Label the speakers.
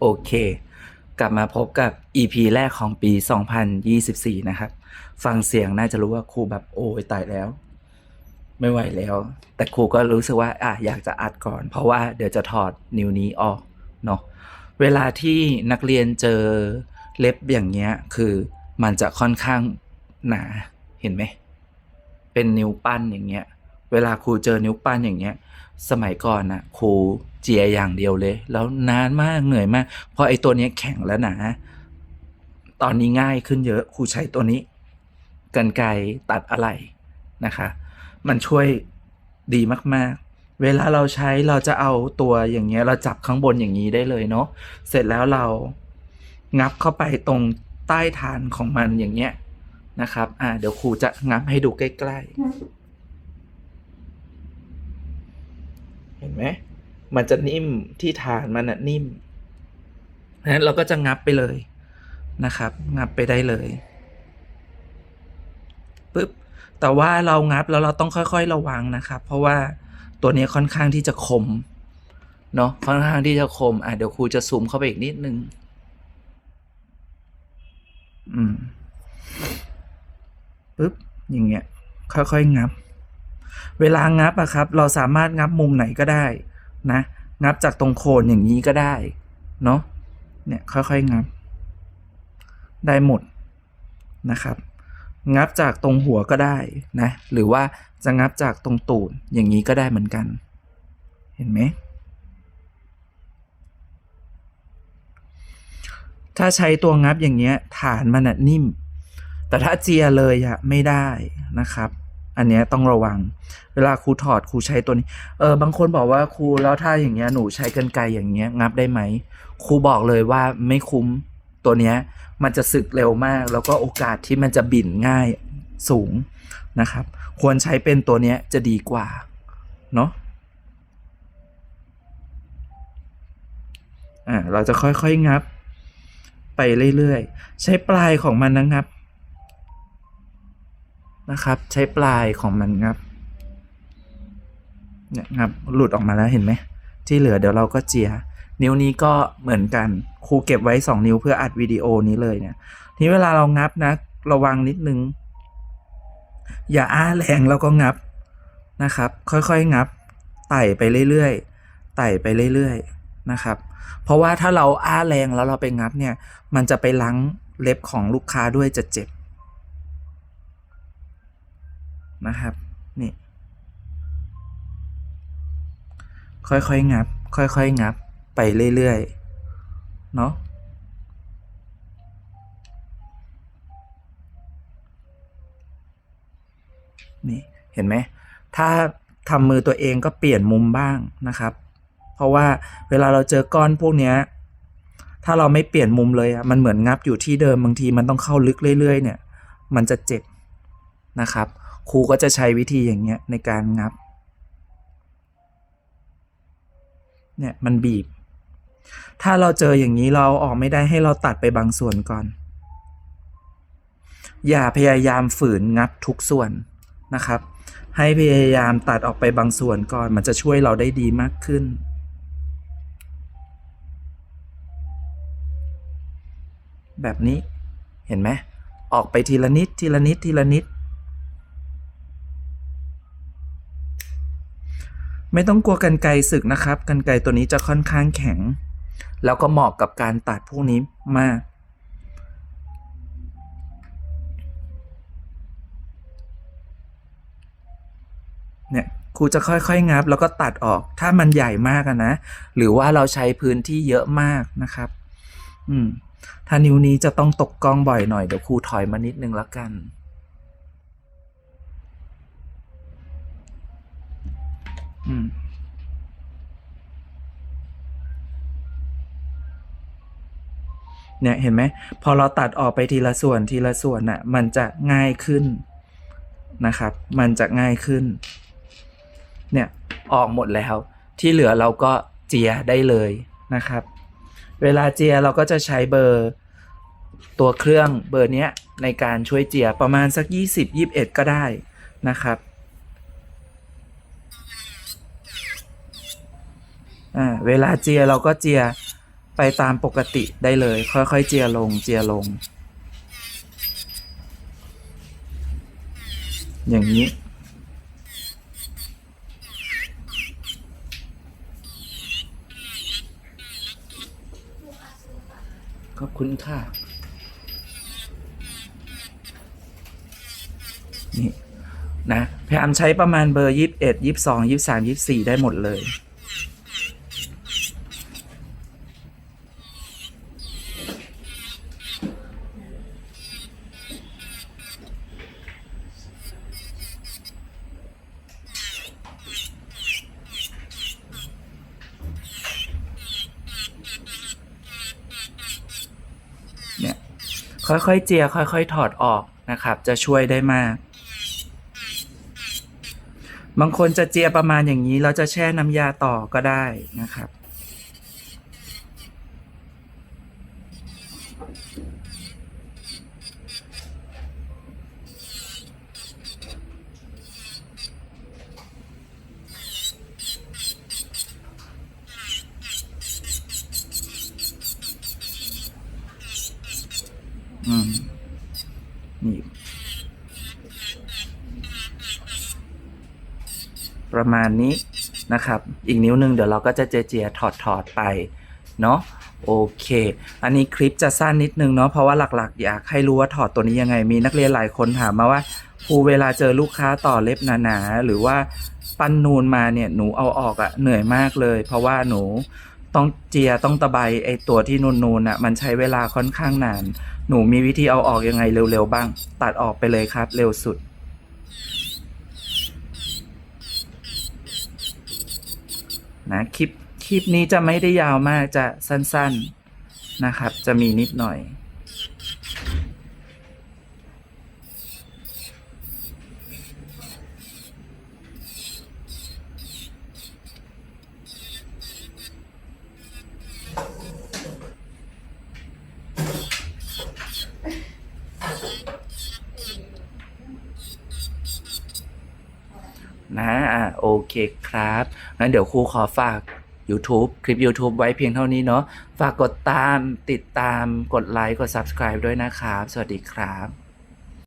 Speaker 1: โอเค กลับมาพบกับ EP แรกของปี 2024 นะครับ ฟังเสียงน่าจะรู้ว่าครูแบบโอ้ยตายแล้ว ไม่ไหวแล้ว แต่ครูก็รู้สึกว่าอะอยากจะอัดก่อน เพราะว่าเดี๋ยวจะถอดนิ้วนี้ออกเนาะเวลาที่นักเรียนเจอเล็บอย่างเงี้ย คือมันจะค่อนข้างหนาเห็นไหม เป็นนิ้วปั้นอย่างเงี้ย เวลาครูเจอนิ้วปั้นอย่างเงี้ย สมัยก่อนนะครู เจียอย่างเดียวเลย แล้วนานมากเหนื่อยมาก เพราะไอ้ตัวนี้แข็งแล้วนาตอนนี้ง่ายขึ้นเยอะครูใช้ตัวนี้กันไกรตัดอะไรนะคะ มันช่วยดีมากๆ เวลาเราใช้เราจะเอาตัวอย่างเงี้ย เราจับข้างบนอย่างนี้ได้เลยเนาะเสร็จแล้วเรางับเข้าไปตรงใต้ฐานของมันอย่างเงี้ยนะครับ อ่า เดี๋ยวครูจะงับให้ดูใกล้ ๆ เห็นไหม มันจะนิ่มที่ฐานมันอะนิ่มนั้นเราก็จะงับไปเลยนะครับ งับไปได้เลยปึ๊บแต่ว่าเรางับแล้วเราต้องค่อย ๆ ระวังนะครับ เพราะว่าตัวนี้ค่อนข้างที่จะคมเนาะค่อนข้างที่จะคมอะเดี๋ยวครูจะซูมเข้าไปอีกนิดนึงอืมปึ๊บอย่างเงี้ย ค่อยๆงับ เวลางับอะครับ เราสามารถงับมุมไหนก็ได้ นะงับจากตรงโคนอย่างนี้ก็ได้เนาะเนี่ยค่อยๆงับ ได้หมดนะครับ งับจากตรงหัวก็ได้นะหรือว่าจะงับจากตรงตูดอย่างนี้ก็ได้เหมือนกัน เห็นไหมถ้าใช้ตัวงับอย่างเงี้ยฐานมันนิ่ม แต่ถ้าเจียเลยอะไม่ได้นะครับ อันเนี้ยต้องระวัง เวลาครูถอดครูใช้ตัวนี้ เออบางคนบอกว่าครูแล้วถ้าอย่างเงี้ยหนูใช้กรรไกรอย่างเงี้ยงับได้ไหมครูบอกเลยว่าไม่คุ้มตัวเนี้ยมันจะสึกเร็วมาก แล้วก็โอกาสที่มันจะบิ่นง่ายสูงนะครับ ควรใช้เป็นตัวเนี้ยจะดีกว่าเนาะอ่าเราจะค่อยๆงับ ไปเรื่อยๆ ใช้ปลายของมันนะงับนะครับ ใช้ปลายของมันงับ เนี่ยงับหลุดออกมาแล้วเห็นไหม ที่เหลือเดี๋ยวเราก็เจีย นิ้วนี้ก็เหมือนกันครูเก็บไว้ 2 นิ้วเพื่ออัดวิดีโอนี้เลยเนี่ยทีเวลาเรางับนะ ระวังนิดนึง อย่าอ้าแรงแล้วก็งับนะครับ ค่อยๆงับ ไต่ไปเรื่อยๆไต่ไปเรื่อยๆนะครับ เพราะว่าถ้าเราอ้าแรงแล้วเราไปงับเนี่ย มันจะไปล้างเล็บของลูกค้าด้วยจะเจ็บนะครับนี่ ค่อยๆงับ ค่อยๆงับ ไปเรื่อยๆ เนาะนี่เห็นไหม ถ้าทำมือตัวเองก็เปลี่ยนมุมบ้างนะครับ เพราะว่าเวลาเราเจอก้อนพวกเนี้ยถ้าเราไม่เปลี่ยนมุมเลยอะมันเหมือนงับอยู่ที่เดิมบางทีมันต้องเข้าลึกเรื่อยๆ เนี่ย มันจะเจ็บนะครับ ครูก็จะใช้วิธีอย่างเงี้ยในการงับ เนี่ยมันบีบ ถ้าเราเจออย่างนี้เราอออกไม่ได้ให้เราตัดไปบางส่วนก่อน อย่าพยายามฝืนงับทุกส่วนนะครับ ให้พยายามตัดออกไปบางส่วนก่อนมันจะช่วยเราได้ดีมากขึ้นแบบนี้เห็นไหมออกไปทีละนิดทีละนิดทีละนิด ไม่ต้องกลัวกันไกรสึกนะครับ กันไกรตัวนี้จะค่อนข้างแข็ง แล้วก็เหมาะกับการตัดพวกนี้มาก เนี่ยครูจะค่อยๆ งับแล้วก็ตัดออก ถ้ามันใหญ่มากนะ หรือว่าเราใช้พื้นที่เยอะมากนะครับ อืม ถ้านิ้วนี้จะต้องตกกล้องบ่อยหน่อย เดี๋ยวครูถอยมานิดนึงแล้วกัน อืมเนี่ยเห็นไหมพอเราตัดออกไปทีละส่วนทีละส่วนน่ะ มันจะง่ายขึ้นนะครับ มันจะง่ายขึ้น เนี่ยออกหมดแล้ว ที่เหลือเราก็เจียได้เลยนะครับ เวลาเจียเราก็จะใช้เบอร์ตัวเครื่องเบอร์เนี้ยในการช่วยเจียประมาณสัก 20 21 ก็ได้นะครับ อ่าเวลาเจียเราก็เจียไปตามปกติได้เลย ค่อยๆ เจียลงเจียลง อย่างนี้ ขอบคุณค่ะ นี่ นะ พยายามใช้ประมาณเบอร์ยี่สิบเอ็ดยี่สิบสองยี่สามยี่สี่ได้หมดเลย ค่อยๆเจียค่อยๆถอดออกนะครับ จะช่วยได้มาก บางคนจะเจียประมาณอย่างนี้ เราจะแช่น้ำยาต่อก็ได้นะครับ อืมนี่ประมาณนี้นะครับ อีกนิ้วหนึ่งเดี๋ยวเราก็จะเจเจียถอดถอดไป เนาะโอเค อันนี้คลิปจะสั้นนิดนึงเนาะ เพราะว่าหลักๆ อยากให้รู้ว่าถอดตัวนี้ยังไง มีนักเรียนหลายคนถามมาว่าครูเวลาเจอลูกค้าต่อเล็บหนาๆ หรือว่าปั้นนูนมาเนี่ย หนูเอาออกอะเหนื่อยมากเลย เพราะว่าหนู ต้องเจียต้องตะไบไอตัวที่นูนๆอะมันใช้เวลาค่อนข้างนาน หนูมีวิธีเอาออกยังไงเร็วๆบ้าง ตัดออกไปเลยครับ เร็วสุด นะคลิปคลิปนี้จะไม่ได้ยาวมากจะสั้นๆนะครับ จะมีนิดหน่อย นะอะโอเคครับงั้นเดี๋ยวครูขอฝาก YouTube คลิป YouTube ไว้เพียงเท่านี้เนาะฝากกดตามติดตามกดไลค์กด Subscribe ด้วยนะครับ สวัสดีครับ